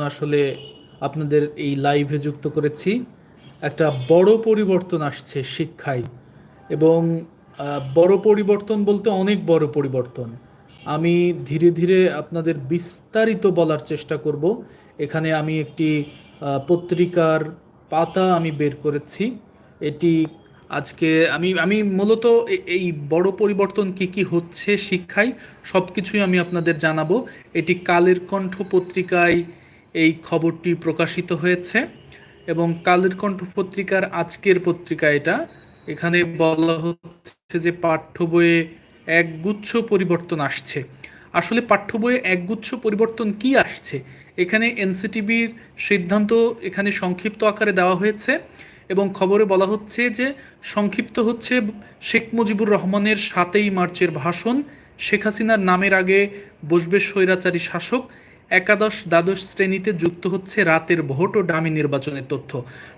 আসলে আপনাদের এই লাইভে যুক্ত করেছি। একটা বড় পরিবর্তন আসছে শিক্ষায়। এবং বড় পরিবর্তন বলতে অনেক বড় পরিবর্তন। আমি ধীরে ধীরে আপনাদের বিস্তারিত বলার চেষ্টা করব। এখানে আমি একটি পত্রিকার পাতা আমি বের করেছি। এটি আজকে আমি আমি মূলত এই বড় পরিবর্তন কি কি হচ্ছে শিক্ষায় সব কিছুই আমি আপনাদের জানাব। এটি কালের কণ্ঠ পত্রিকায় এই খবরটি প্রকাশিত হয়েছে এবং কালের কণ্ঠ পত্রিকার আজকের পত্রিকা এটা। এখানে বলা হচ্ছে যে পাঠ্য বইয়ে একগুচ্ছ পরিবর্তন আসছে। আসলে পাঠ্য বইয়ে একগুচ্ছ পরিবর্তন কি আসছে? এখানে এনসিটিভির সিদ্ধান্ত এখানে সংক্ষিপ্ত আকারে দেওয়া হয়েছে এবং খবরে বলা হচ্ছে যে সংক্ষিপ্ত হচ্ছে শেখ মুজিবুর রহমানের সাতই মার্চের ভাষণ। শেখ হাসিনার নামের আগে বসবে স্বৈরাচারী শাসক একাদশ দ্বাদশ শ্রেণীতে যুক্ত হচ্ছে রাতের ভোট ও ডামি নির্বাচনের তথ্য।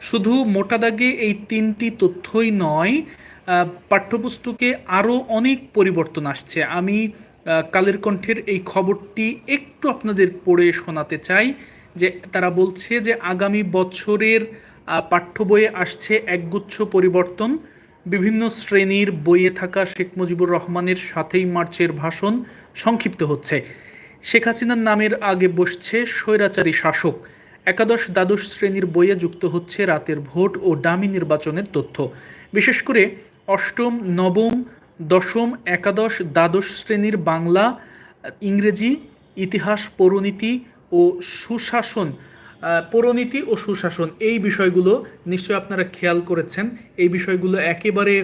শুধু মোটা দাগে এই তিনটি তথ্যই নয় পাঠ্যপুস্তকে আরও অনেক পরিবর্তন আসছে। আমি কালের কণ্ঠের এই খবরটি একটু আপনাদের পড়ে শোনাতে চাই যে তারা বলছে যে আগামী বছরের পাঠ্য বইয়ে আসছে একগুচ্ছ পরিবর্তন। বিভিন্ন শ্রেণির বইয়ে থাকা শেখ মুজিবুর রহমানের সাতই মার্চের ভাষণ সংক্ষিপ্ত হচ্ছে। শেখ হাসিনার নামের আগে বসছে স্বৈরাচারী শাসক। একাদশ দ্বাদশ শ্রেণির বইয়ে যুক্ত হচ্ছে রাতের ভোট ও ডামি নির্বাচনের তথ্য। বিশেষ করে অষ্টম, নবম, দশম, একাদশ দ্বাদশ শ্রেণির বাংলা, ইংরেজি, ইতিহাস, পৌরনীতি ও সুশাসন পরনীতি ও সুশাসন এই বিষয়গুলো নিশ্চয় আপনারা খেয়াল করেছেন। এই বিষয়গুলো একেবারে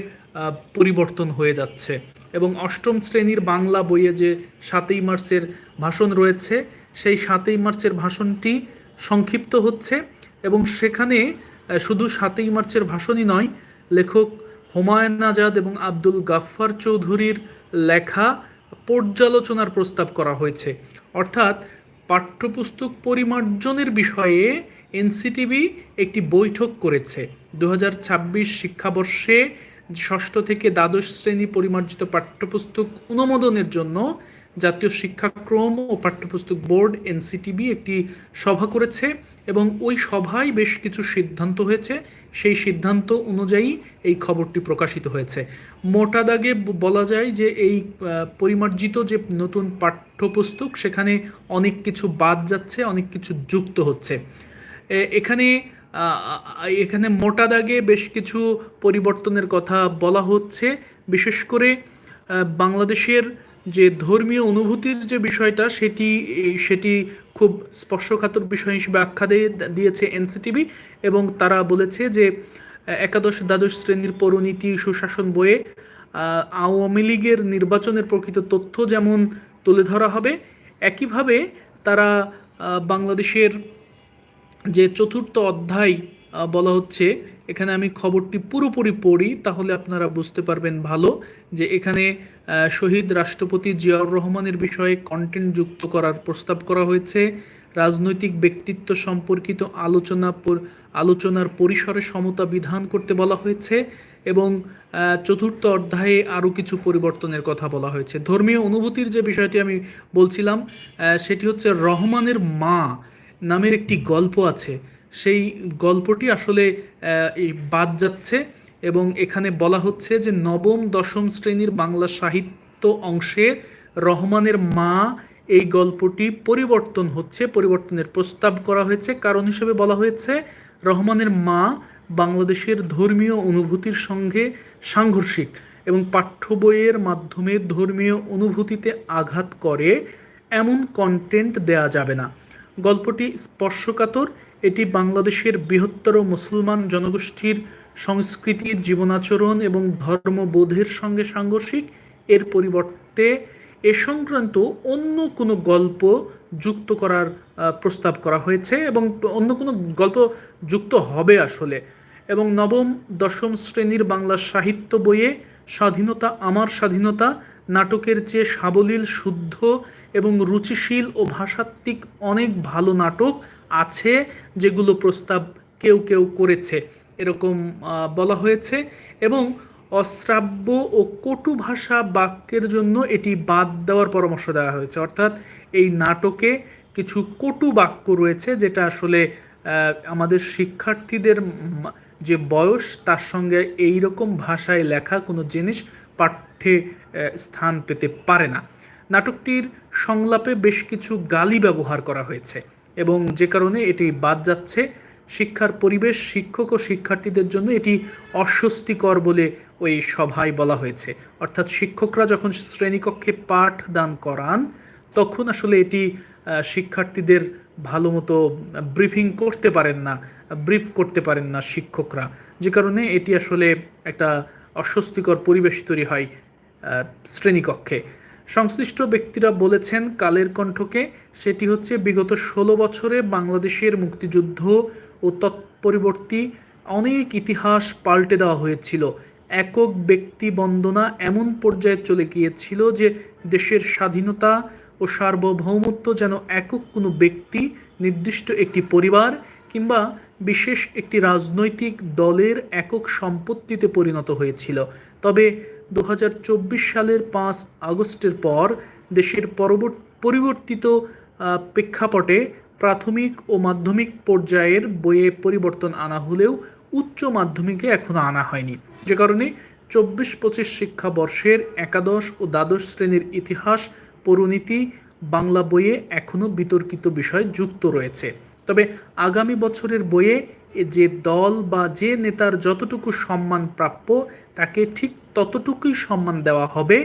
পরিবর্তন হয়ে যাচ্ছে। এবং অষ্টম শ্রেণির বাংলা বইয়ে যে সাতই মার্চের ভাষণ রয়েছে, সেই সাতই মার্চের ভাষণটি সংক্ষিপ্ত হচ্ছে এবং সেখানে শুধু সাতই মার্চের ভাষণই নয়, লেখক হুমায়ুন আজাদ এবং আব্দুল গাফফার চৌধুরীর লেখা পর্যালোচনার প্রস্তাব করা হয়েছে। অর্থাৎ পাঠ্যপুস্তক পরিমার্জনের বিষয়ে এনসিটিভি একটি বৈঠক করেছে। দু হাজার ছাব্বিশ শিক্ষাবর্ষে ষষ্ঠ থেকে দ্বাদশ শ্রেণি পরিমার্জিত পাঠ্যপুস্তক অনুমোদনের জন্য জাতীয় শিক্ষাক্রম ও পাঠ্যপুস্তক বোর্ড, এনসিটিবি একটি সভা করেছে এবং ওই সভায় বেশ কিছু সিদ্ধান্ত হয়েছে। সেই সিদ্ধান্ত অনুযায়ী এই খবরটি প্রকাশিত হয়েছে। মোটা দাগে বলা যায় যে এই পরিমার্জিত যে নতুন পাঠ্যপুস্তক, সেখানে অনেক কিছু বাদ যাচ্ছে, অনেক কিছু যুক্ত হচ্ছে। এখানে এখানে মোটা দাগে বেশ কিছু পরিবর্তনের কথা বলা হচ্ছে। বিশেষ করে বাংলাদেশের যে ধর্মীয় অনুভূতির যে বিষয়টা, সেটি সেটি খুব স্পর্শকাতর বিষয় হিসেবে আখ্যা দিয়ে, দিয়েছে এনসিটিভি এবং তারা বলেছে যে, একাদশ দ্বাদশ শ্রেণির পৌরনীতি সুশাসন বইয়ে আওয়ামী লীগের নির্বাচনের প্রকৃত তথ্য যেমন তুলে ধরা হবে, একইভাবে তারা বাংলাদেশের যে চতুর্থ অধ্যায় বলা হচ্ছে, এখানে আমি খবরটি পুরোপুরি পড়ি, তাহলে আপনারা বুঝতে পারবেন ভালো যে এখানে শহীদ রাষ্ট্রপতি জিয়াউর রহমানের বিষয়ে কন্টেন্ট যুক্ত করার প্রস্তাব করা হয়েছে। রাজনৈতিক ব্যক্তিত্ব সম্পর্কিত আলোচনা আলোচনার পরিসরে সমতা বিধান করতে বলা হয়েছে এবং চতুর্থ অধ্যায়ে আরও কিছু পরিবর্তনের কথা বলা হয়েছে। ধর্মীয় অনুভূতির যে বিষয়টি আমি বলছিলাম সেটি হচ্ছে রহমানের মা নামের একটি গল্প আছে। সেই গল্পটি আসলে বাদ যাচ্ছে এবং এখানে বলা হচ্ছে যে নবম, দশম শ্রেণির বাংলা সাহিত্য অংশে রহমানের মা এই গল্পটি পরিবর্তন হচ্ছে, পরিবর্তনের প্রস্তাব করা হয়েছে। কারণ হিসেবে বলা হয়েছে, রহমানের মা বাংলাদেশের ধর্মীয় অনুভূতির সঙ্গে সাংঘর্ষিক এবং পাঠ্য বইয়ের মাধ্যমে ধর্মীয় অনুভূতিতে আঘাত করে, এমন কন্টেন্ট দেয়া যাবে না। গল্পটি স্পর্শকাতর। এটি বাংলাদেশের বৃহত্তর মুসলমান জনগোষ্ঠীর সংস্কৃতি, জীবনাচরণ এবং ধর্মবোধের সঙ্গে সাংঘর্ষিক। এর পরিবর্তে এ সংক্রান্ত অন্য কোনো গল্প যুক্ত করার প্রস্তাব করা হয়েছে এবং অন্য কোনো গল্প যুক্ত হবে আসলে। এবং নবম, দশম শ্রেণির বাংলা সাহিত্য বইয়ে স্বাধীনতা, আমার স্বাধীনতা নাটকের চেয়ে সাবলীল, শুদ্ধ এবং রুচিশীল ও ভাষাত্মিক অনেক ভালো নাটক আছে যেগুলো প্রস্তাব কেউ কেউ করেছে, এরকম বলা হয়েছে। এবং অশ্রাব্য ও কটু ভাষা বাক্যের জন্য এটি বাদ দেওয়ার পরামর্শ দেওয়া হয়েছে। অর্থাৎ এই নাটকে কিছু কটু বাক্য রয়েছে যেটা আসলে আমাদের শিক্ষার্থীদের যে বয়স, তার সঙ্গে এই রকম ভাষায় লেখা কোনো জিনিস পাঠ্যে স্থান পেতে পারে না। নাটকটির সংলাপে বেশ কিছু গালি ব্যবহার করা হয়েছে এবং যে কারণে এটি বাদ যাচ্ছে, শিক্ষার পরিবেশ, শিক্ষক ও শিক্ষার্থীদের জন্য এটি অস্বস্তিকর বলে ওই সভায় বলা হয়েছে। অর্থাৎ শিক্ষকরা যখন শ্রেণীকক্ষে পাঠ দান করান, তখন আসলে এটি শিক্ষার্থীদের ভালো মতো ব্রিফিং করতে পারেন না। ব্রিফ করতে পারেন না শিক্ষকরা। যে কারণে এটি আসলে একটা অস্বস্তিকর পরিবেশ তৈরি হয় শ্রেণীকক্ষে। সংশ্লিষ্ট ব্যক্তিরা বলেছেন, কালের কণ্ঠকে সেটি হচ্ছে বিগত ষোলো বছরে বাংলাদেশের মুক্তিযুদ্ধ ও তৎপরিবর্তী অনেক ইতিহাস পাল্টে দেওয়া হয়েছিল। একক ব্যক্তি বন্দনা এমন পর্যায়ে চলে গিয়েছিল যে দেশের স্বাধীনতা ও সার্বভৌমত্ব যেন একক কোনো ব্যক্তি, নির্দিষ্ট একটি পরিবার কিংবা বিশেষ একটি রাজনৈতিক দলের একক সম্পত্তিতে পরিণত হয়েছিল। তবে দু হাজার চব্বিশ সালের পাঁচ আগস্টের পর দেশের পরবর্তী পরিবর্তিত প্রেক্ষাপটে প্রাথমিক ও মাধ্যমিক পর্যায়ের বইয়ে পরিবর্তন আনা হলেও উচ্চ মাধ্যমিকে এখনও আনা হয়নি। যে কারণে চব্বিশ পঁচিশ শিক্ষাবর্ষের একাদশ ও দ্বাদশ শ্রেণির ইতিহাস, পরিণীতি, বাংলা বইয়ে এখনও বিতর্কিত বিষয় যুক্ত রয়েছে। তবে আগামী বছরের বইয়ে যে দল বা যে নেতার যতটুকু সম্মান প্রাপ্য, তাকে ঠিক ততটুকুই সম্মান দেওয়া হবে।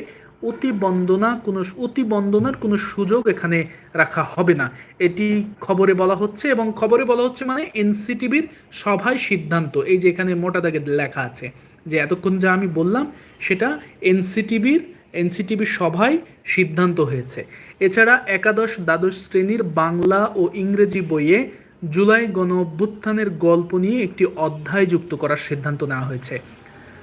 অতি বন্দনা কোনো অতি বন্দনার কোনো সুযোগ এখানে রাখা হবে না। এটি খবরে বলা হচ্ছে এবং খবরে বলা হচ্ছে মানে এনসিটিভির সভায় সিদ্ধান্ত। এই যে এখানে মোটা দাগে লেখা আছে যে এতক্ষণ যা আমি বললাম, সেটা এনসিটিভির এনসিটিভির সভায় সিদ্ধান্ত হয়েছে। এছাড়া একাদশ দ্বাদশ শ্রেণির বাংলা ও ইংরেজি বইয়ে জুলাই গণ অভ্যুত্থানের গল্প নিয়ে একটি অধ্যায় যুক্ত করার সিদ্ধান্ত নেওয়া হয়েছে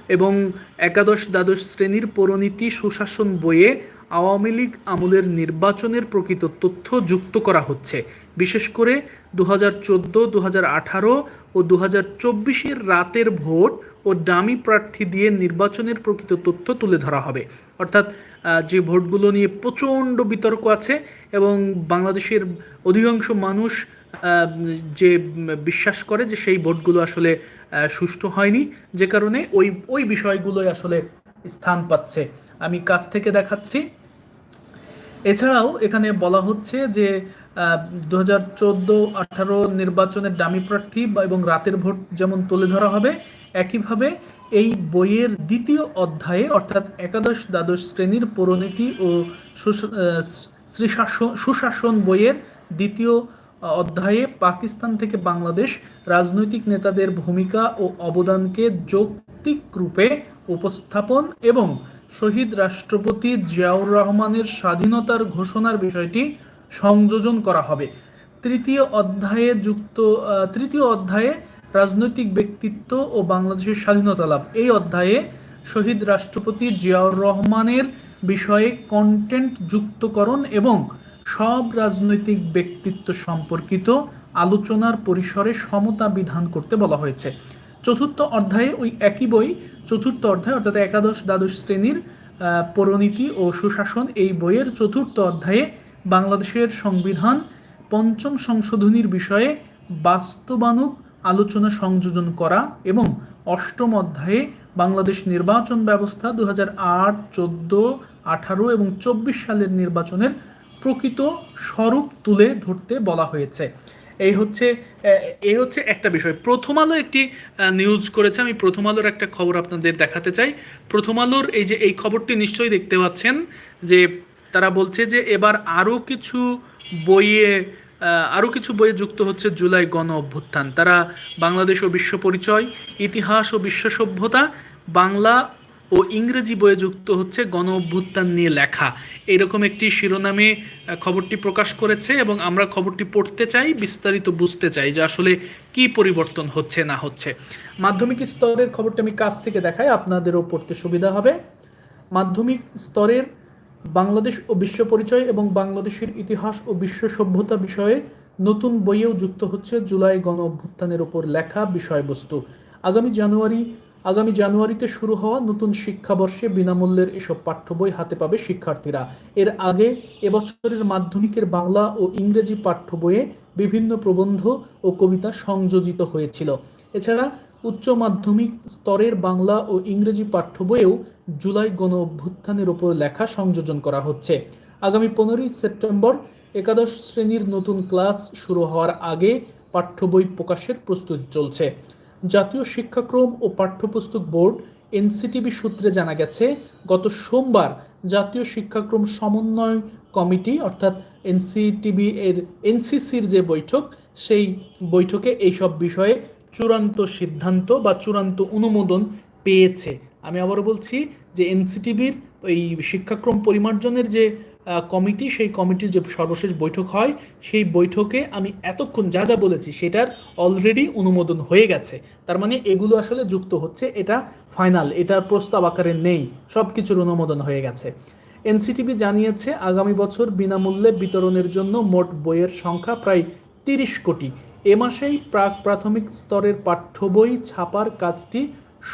এবং একাদশ দ্বাদশ শ্রেণির পরনীতি সুশাসন বইয়ে আওয়ামী লীগ আমলের নির্বাচনের প্রকৃত তথ্য যুক্ত করা হচ্ছে। বিশেষ করে দু হাজার চোদ্দ দু হাজার আঠারো ও দু হাজার চব্বিশের রাতের ভোট ও ডামি প্রার্থী দিয়ে নির্বাচনের প্রকৃত তথ্য তুলে ধরা হবে। অর্থাৎ যে ভোটগুলো নিয়ে প্রচণ্ড বিতর্ক আছে এবং বাংলাদেশের অধিকাংশ মানুষ যে বিশ্বাস করে যে সেই ভোটগুলো আসলে সুষ্ঠু হয়নি, যে কারণে ওই ওই বিষয়গুলোই আসলে স্থান পাচ্ছে। আমি কাছ থেকে দেখাচ্ছি। এছাড়াও এখানে বলা হচ্ছে যে দু হাজার চোদ্দ আঠারো নির্বাচনের ডামি প্রার্থী এবং রাতের ভোট যেমন তুলে ধরা হবে একইভাবে এই বইয়ের দ্বিতীয় অধ্যায়ে, অর্থাৎ একাদশ দ্বাদশ শ্রেণির পরিণীতি ও সুশাসন বইয়ের দ্বিতীয় অধ্যায়ে পাকিস্তান থেকে বাংলাদেশ রাজনৈতিক নেতাদের ভূমিকা ও অবদানকে যৌক্তিক রূপে উপস্থাপন এবং শহীদ রাষ্ট্রপতি জিয়াউর রহমানের স্বাধীনতার ঘোষণার বিষয়টি সংযোজন করা হবে। তৃতীয় অধ্যায়ে যুক্ত তৃতীয় অধ্যায়ে রাজনৈতিক ব্যক্তিত্ব ও বাংলাদেশের স্বাধীনতা লাভ। এই অধ্যায়ে শহীদ রাষ্ট্রপতি জিয়াউর রহমানের বিষয়ে কন্টেন্ট যুক্তকরণ এবং সব রাজনৈতিক ব্যক্তিত্ব সম্পর্কিত আলোচনার পরিসরে সমতা বিধান করতে বলা হয়েছে। চতুর্থ অধ্যায়ে ওই একই বই চতুর্থ অধ্যায় অর্থাৎ একাদশ দ্বাদশ শ্রেণির আহ, পরিণীতি ও সুশাসন এই বইয়ের চতুর্থ অধ্যায়ে বাংলাদেশের সংবিধান পঞ্চম সংশোধনীর বিষয়ে বাস্তবানুক আলোচনা সংযোজন করা এবং অষ্টম অধ্যায়ে বাংলাদেশ নির্বাচন ব্যবস্থা দু হাজার আট, চোদ্দ, আঠারো এবং চব্বিশ সালের নির্বাচনের প্রকৃত স্বরূপ তুলে ধরতে বলা হয়েছে। এই হচ্ছে এই হচ্ছে একটা বিষয়। প্রথম আলো একটি নিউজ করেছে। আমি প্রথম আলোর একটা খবর আপনাদের দেখাতে চাই। প্রথম আলোর এই যে, এই খবরটি নিশ্চয়ই দেখতে পাচ্ছেন যে, তারা বলছে যে, এবার আরও কিছু বইয়ে আরও কিছু বইয়ে যুক্ত হচ্ছে জুলাই গণ অভ্যুত্থান। তারা বাংলাদেশ ও বিশ্ব পরিচয়, ইতিহাস ও বিশ্ব সভ্যতা, বাংলা ও ইংরেজি বইয়ে যুক্ত হচ্ছে গণ অভ্যুত্থান নিয়ে লেখা। এরকম একটি শিরোনামে খবরটি প্রকাশ করেছে এবং আমরা খবরটি পড়তে চাই, বিস্তারিত বুঝতে চাই যে আসলে কি পরিবর্তন হচ্ছে না হচ্ছে। মাধ্যমিক স্তরের খবরটা আমি কাছ থেকে দেখাই, আপনাদেরও পড়তে সুবিধা হবে। মাধ্যমিক স্তরের বাংলাদেশ ও বিশ্ব পরিচয় এবং বাংলাদেশের ইতিহাস ও বিশ্ব সভ্যতা বিষয়ে নতুন বইয়েও যুক্ত হচ্ছে জুলাই গণ অভ্যুত্থানের ওপর লেখা বিষয়বস্তু। আগামী জানুয়ারি, আগামী জানুয়ারিতে শুরু হওয়া নতুন শিক্ষাবর্ষে বিনামূল্যের এসব পাঠ্য বই হাতে পাবে শিক্ষার্থীরা। এর আগে এবছরের মাধ্যমিকের বাংলা ও ইংরেজি পাঠ্য বইয়ে বিভিন্ন প্রবন্ধ ও কবিতা সংযোজিত হয়েছিল। এছাড়া উচ্চ মাধ্যমিক স্তরের বাংলা ও ইংরেজি পাঠ্য বইয়েও জুলাই গণ অভ্যুত্থানের ওপর লেখা সংযোজন করা হচ্ছে। আগামী পনেরোই সেপ্টেম্বর একাদশ শ্রেণির নতুন ক্লাস শুরু হওয়ার আগে পাঠ্য বই প্রকাশের প্রস্তুতি চলছে। জাতীয় শিক্ষাক্রম ও পাঠ্যপুস্তক বোর্ড এনসিটিবি সূত্রে জানা গেছে, গত সোমবার জাতীয় শিক্ষাক্রম সমন্বয় কমিটি অর্থাৎ এনসিটিবি এর, এনসিসির যে বৈঠক, সেই বৈঠকে এইসব বিষয়ে চূড়ান্ত সিদ্ধান্ত বা চূড়ান্ত অনুমোদন পেয়েছে। আমি আবারও বলছি যে এনসিটিভির এই শিক্ষাক্রম পরিমার্জনের যে কমিটি, সেই কমিটির যে সর্বশেষ বৈঠক হয়, সেই বৈঠকে আমি এতক্ষণ যা যা বলেছি সেটার অলরেডি অনুমোদন হয়ে গেছে। তার মানে এগুলো আসলে যুক্ত হচ্ছে, এটা ফাইনাল এটার প্রস্তাব আকারে নেই সব কিছুর অনুমোদন হয়ে গেছে। এনসিটিভি জানিয়েছে, আগামী বছর বিনামূল্যে বিতরণের জন্য মোট বইয়ের সংখ্যা প্রায় তিরিশ কোটি। এ মাসেই প্রাক প্রাথমিক স্তরের পাঠ্য বই ছাপার কাজটি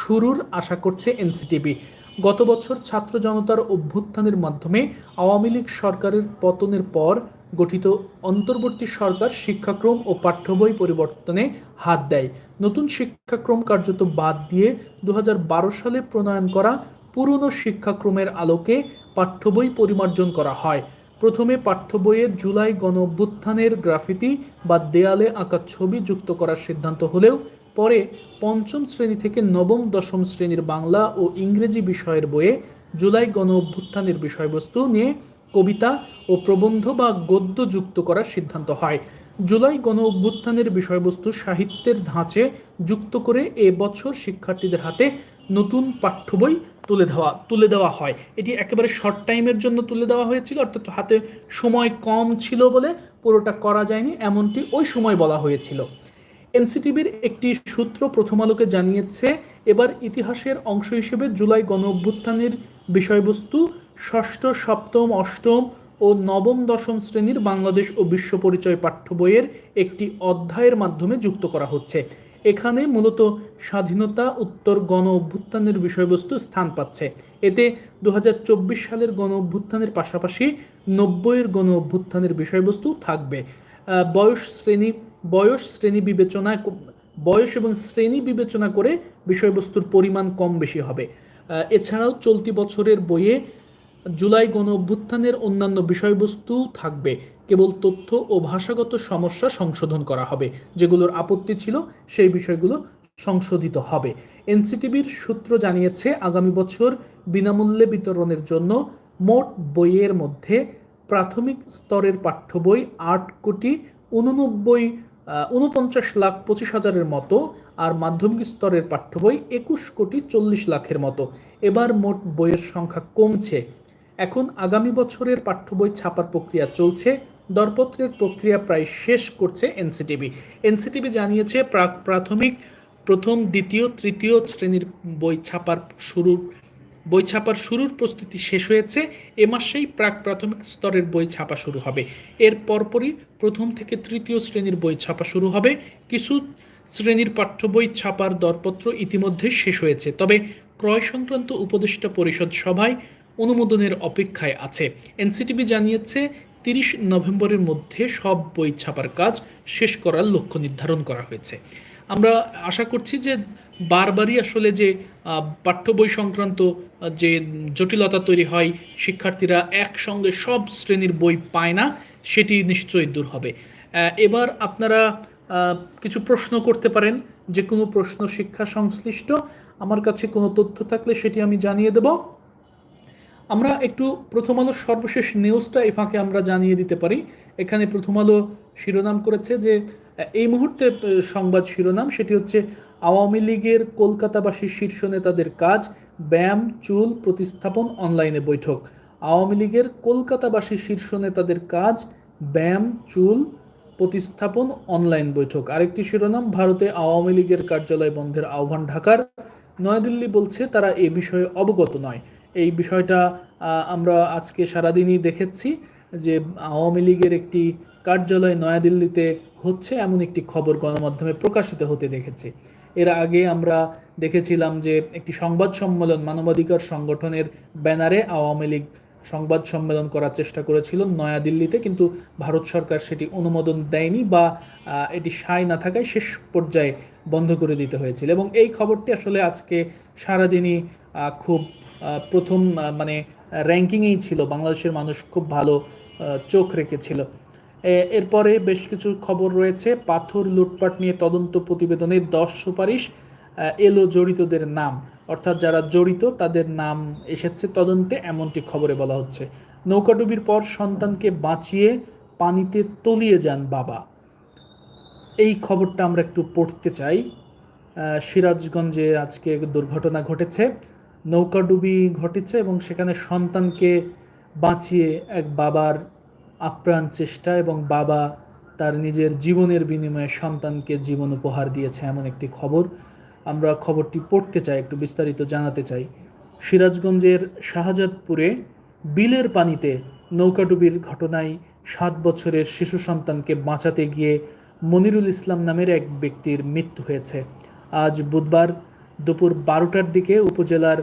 শুরুর আশা করছে এনসিটিভি গত বছর ছাত্র জনতার অভ্যুত্থানের মাধ্যমে আওয়ামী লীগ সরকারের পতনের পর গঠিত অন্তর্বর্তী সরকার শিক্ষাক্রম ও পাঠ্য বই পরিবর্তনে হাত দেয়। নতুন শিক্ষাক্রম কার্যত বাদ দিয়ে দু হাজার বারো সালে প্রণয়ন করা পুরনো শিক্ষাক্রমের আলোকে পাঠ্য বই পরিমার্জন করা হয়। প্রথমে পাঠ্য বইয়ে জুলাই গণ অভ্যুত্থানের গ্রাফিতি বা দেয়ালে আঁকা ছবি যুক্ত করার সিদ্ধান্ত হলেও পরে পঞ্চম শ্রেণি থেকে নবম, দশম শ্রেণির বাংলা ও ইংরেজি বিষয়ের বইয়ে জুলাই গণ অভ্যুত্থানের বিষয়বস্তু নিয়ে কবিতা ও প্রবন্ধ বা গদ্য যুক্ত করার সিদ্ধান্ত হয়। জুলাই গণ অভ্যুত্থানের বিষয়বস্তু সাহিত্যের ধাঁচে যুক্ত করে এ বছর শিক্ষার্থীদের হাতে নতুন পাঠ্য বই তুলে দেওয়া তুলে দেওয়া হয়। এটি একেবারে শর্ট টাইমের জন্য তুলে দেওয়া হয়েছিল, অর্থাৎ হাতে সময় কম ছিল বলে পুরোটা করা যায়নি, এমনটি ওই সময় বলা হয়েছিল। এনসিটিভির একটি সূত্র প্রথম আলোকে জানিয়েছে, এবার ইতিহাসের অংশ হিসেবে জুলাই গণ অভ্যুত্থানের বিষয়বস্তু ষষ্ঠ, সপ্তম, অষ্টম ও নবম, দশম শ্রেণির বাংলাদেশ ও বিশ্ব পরিচয় পাঠ্য বইয়ের একটি অধ্যায়ের মাধ্যমে যুক্ত করা হচ্ছে। এখানে মূলত স্বাধীনতা, উত্তর গণ অভ্যুত্থানের বিষয়বস্তু স্থান পাচ্ছে। এতে দু হাজার চব্বিশ সালের গণ অভ্যুত্থানের পাশাপাশি নব্বইয়ের গণ অভ্যুত্থানের বিষয়বস্তু থাকবে। বয়স শ্রেণি বয়স শ্রেণি বিবেচনায় ক- বয়স এবং শ্রেণি বিবেচনা করে বিষয়বস্তুর পরিমাণ কম বেশি হবে। এছাড়াও চলতি বছরের বইয়ে জুলাই গণ অভ্যুত্থানের অন্যান্য বিষয়বস্তু থাকবে। কেবল তথ্য ও ভাষাগত সমস্যা সংশোধন করা হবে, যেগুলোর আপত্তি ছিল সেই বিষয়গুলো সংশোধিত হবে। এনসিটিভির সূত্র জানিয়েছে, আগামী বছর বিনামূল্যে বিতরণের জন্য মোট বইয়ের মধ্যে প্রাথমিক স্তরের পাঠ্য বই আট কোটি উননব্বই উনপঞ্চাশ লাখ পঁচিশ হাজারের মতো আর মাধ্যমিক স্তরের পাঠ্য বই একুশ কোটি চল্লিশ লাখের মতো। এবার মোট বইয়ের সংখ্যা কমছে। এখন আগামী বছরের পাঠ্য বই ছাপার প্রক্রিয়া চলছে। দরপত্রের প্রক্রিয়া প্রায় শেষ করছে এনসিটিভি। এনসিটিভি জানিয়েছে প্রাক প্রাথমিক, প্রথম, দ্বিতীয়, তৃতীয় শ্রেণির বই ছাপার শুরু বই ছাপার শুরুর প্রস্তুতি শেষ হয়েছে। এ মাসেই প্রাক প্রাথমিক স্তরের বই ছাপা শুরু হবে। এর পরপরই প্রথম থেকে তৃতীয় শ্রেণির বই ছাপা শুরু হবে। কিছু শ্রেণির পাঠ্য বই ছাপার দরপত্র ইতিমধ্যে শেষ হয়েছে। তবে ক্রয় সংক্রান্ত উপদেষ্টা পরিষদ সভায় অনুমোদনের অপেক্ষায় আছে। এনসিটিভি জানিয়েছে তিরিশ নভেম্বরের মধ্যে সব বই ছাপার কাজ শেষ করার লক্ষ্য নির্ধারণ করা হয়েছে। আমরা আশা করছি যে বারবারই আসলে যে পাঠ্য বই সংক্রান্ত যে জটিলতা তৈরি হয়, শিক্ষার্থীরা একসঙ্গে সব শ্রেণির বই পায় না, সেটি নিশ্চয়ই দূর হবে। এবার আপনারা কিছু প্রশ্ন করতে পারেন, যে কোনো প্রশ্ন শিক্ষা সংশ্লিষ্ট। আমার কাছে কোনো তথ্য থাকলে সেটি আমি জানিয়ে দেব। আমরা একটু প্রথম আলোর সর্বশেষ নিউজটা এই ফাঁকে আমরা জানিয়ে দিতে পারি। এখানে প্রথম আলো শিরোনাম করেছে যে, এই মুহূর্তে সংবাদ শিরোনাম সেটি হচ্ছে আওয়ামী লীগের কলকাতাবাসী শীর্ষ নেতাদের কাজ, ব্যায়াম, চুল প্রতিস্থাপন অনলাইনে বৈঠক। আওয়ামী লীগের কলকাতাবাসী শীর্ষ নেতাদের কাজ, ব্যায়াম, চুল প্রতিস্থাপন অনলাইন বৈঠক। আরেকটি শিরোনাম, ভারতে আওয়ামী লীগের কার্যালয় বন্ধের আহ্বান ঢাকার। নয়াদিল্লি বলছে, তারা এ বিষয়ে অবগত নয়। এই বিষয়টা আমরা আজকে সারাদিনই দেখেছি যে আওয়ামী লীগের একটি কার্যালয় নয়াদিল্লিতে হচ্ছে, এমন একটি খবর গণমাধ্যমে প্রকাশিত হতে দেখেছি। এর আগে আমরা দেখেছিলাম যে একটি সংবাদ সম্মেলন মানবাধিকার সংগঠনের ব্যানারে আওয়ামী লীগ সংবাদ সম্মেলন করার চেষ্টা করেছিল নয়াদিল্লিতে, কিন্তু ভারত সরকার সেটি অনুমোদন দেয়নি বা এটি সায় না থাকায় শেষ পর্যায়ে বন্ধ করে দিতে হয়েছিল। এবং এই খবরটি আসলে আজকে সারাদিনই খুব প্রথম মানে র্যাঙ্কিংয়েই ছিল। বাংলাদেশের মানুষ খুব ভালো চোখ রেখেছিল। এরপরে বেশ কিছু খবর রয়েছে। পাথর লুটপাট নিয়ে তদন্ত প্রতিবেদনে দশ সুপারিশ এলো জড়িতদের নাম। অর্থাৎ যারা জড়িত, তাদের নাম এসেছে তদন্তে, এমনটি খবরে বলা হচ্ছে। নৌকাডুবির পর সন্তানকে বাঁচিয়ে পানিতে তলিয়ে যান বাবা। এই খবরটা আমরা একটু পড়তে চাই। সিরাজগঞ্জে আজকে দুর্ঘটনা ঘটেছে। নৌকাডুবি ঘটেছে এবং সেখানে সন্তানকে বাঁচিয়ে এক বাবার আপ্রাণ চেষ্টা এবং বাবা তার নিজের জীবনের বিনিময়ে সন্তানকে জীবন উপহার দিয়েছে এমন একটি খবর। আমরা খবরটি পড়তে চাই, একটু বিস্তারিত জানাতে চাই। সিরাজগঞ্জের শাহজাদপুরে বিলের পানিতে নৌকাডুবির ঘটনায় সাত বছরের শিশু সন্তানকে বাঁচাতে গিয়ে মনিরুল ইসলাম নামের এক ব্যক্তির মৃত্যু হয়েছে। আজ বুধবার দুপুর বারোটার দিকে উপজেলার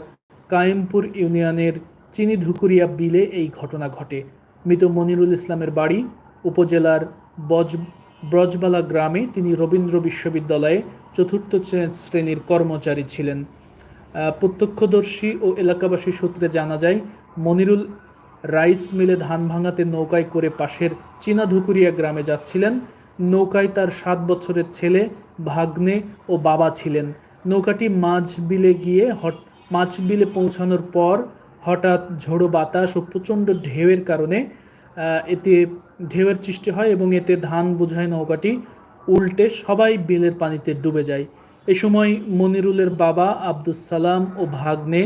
কায়েমপুর ইউনিয়নের চিনিধুকুরিয়া বিলে এই ঘটনা ঘটে। মৃত মনিরুল ইসলামের বাড়ি উপজেলার বজ ব্রজবালা গ্রামে তিনি রবীন্দ্র বিশ্ববিদ্যালয়ে চতুর্থ শ্রে- শ্রেণির কর্মচারী ছিলেন। প্রত্যক্ষদর্শী ও এলাকাবাসী সূত্রে জানা যায়, মনিরুল রাইস মিলে ধান ভাঙাতে নৌকায় করে পাশের চীনাধুকুরিয়া গ্রামে যাচ্ছিলেন। নৌকায় তার সাত বছরের ছেলে ভাগ্নে ও বাবা ছিলেন। নৌকাটি মাঝ বিলে গিয়ে হট মাঝ বিলে পৌঁছানোর পর হঠাৎ ঝোড়ো বাতাস ও প্রচণ্ড ঢেউয়ের কারণে এতে ঢেউয়ের সৃষ্টি হয় এবং এতে ধান বোঝায় নৌকাটি উল্টে সবাই বিলের পানিতে ডুবে যায়। এ সময় মনিরুলের বাবা আব্দুস সালাম ও ভাগ্নে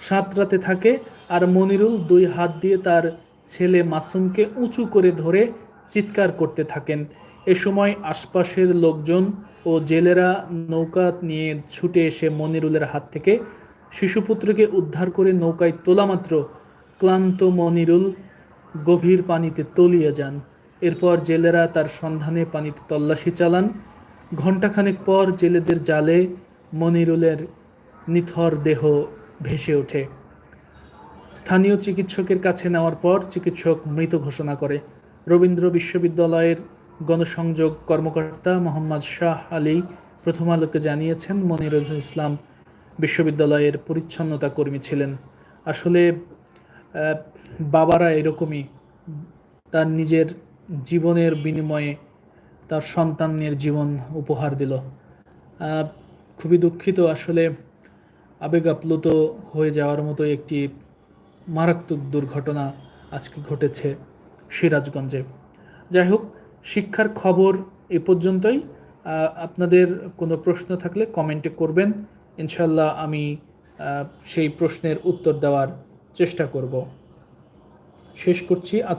সাঁতরাতে থাকে আর মনিরুল দুই হাত দিয়ে তার ছেলে মাসুমকে উঁচু করে ধরে চিৎকার করতে থাকেন। এ সময় আশপাশের লোকজন ও জেলেরা নৌকা নিয়ে ছুটে এসে মনিরুলের হাত থেকে শিশুপুত্রকে উদ্ধার করে নৌকায় তোলামাত্র ক্লান্ত মনিরুল গভীর পানিতে তলিয়ে যান। এরপর জেলেরা তার সন্ধানে পানিতে তল্লাশি চালান। ঘণ্টাখানেক পর জেলেদের জালে মনিরুলের নিথর দেহ ভেসে ওঠে। স্থানীয় চিকিৎসকের কাছে নেওয়ার পর চিকিৎসক মৃত ঘোষণা করে। রবীন্দ্র বিশ্ববিদ্যালয়ের গণসংযোগ কর্মকর্তা মোহাম্মদ শাহ আলী প্রথম আলোকে জানিয়েছেন, মনিরুল ইসলাম বিশ্ববিদ্যালয়ের পরিচ্ছন্নতা কর্মী ছিলেন। আসলে বাবারা এরকমই। তার নিজের জীবনের বিনিময়ে তার সন্তানের জীবন উপহার দিল। খুবই দুঃখিত আসলে আবেগ আপ্লুত হয়ে যাওয়ার মতো একটি মারাত্মক দুর্ঘটনা আজকে ঘটেছে সিরাজগঞ্জে। যাই হোক শিক্ষার খবর এ পর্যন্তই। আপনাদের কোনো প্রশ্ন থাকলে কমেন্টে করবেন। ইনশাল্লাহ আমি সেই প্রশ্নের উত্তর দেওয়ার চেষ্টা করব। শেষ করছি। আজকে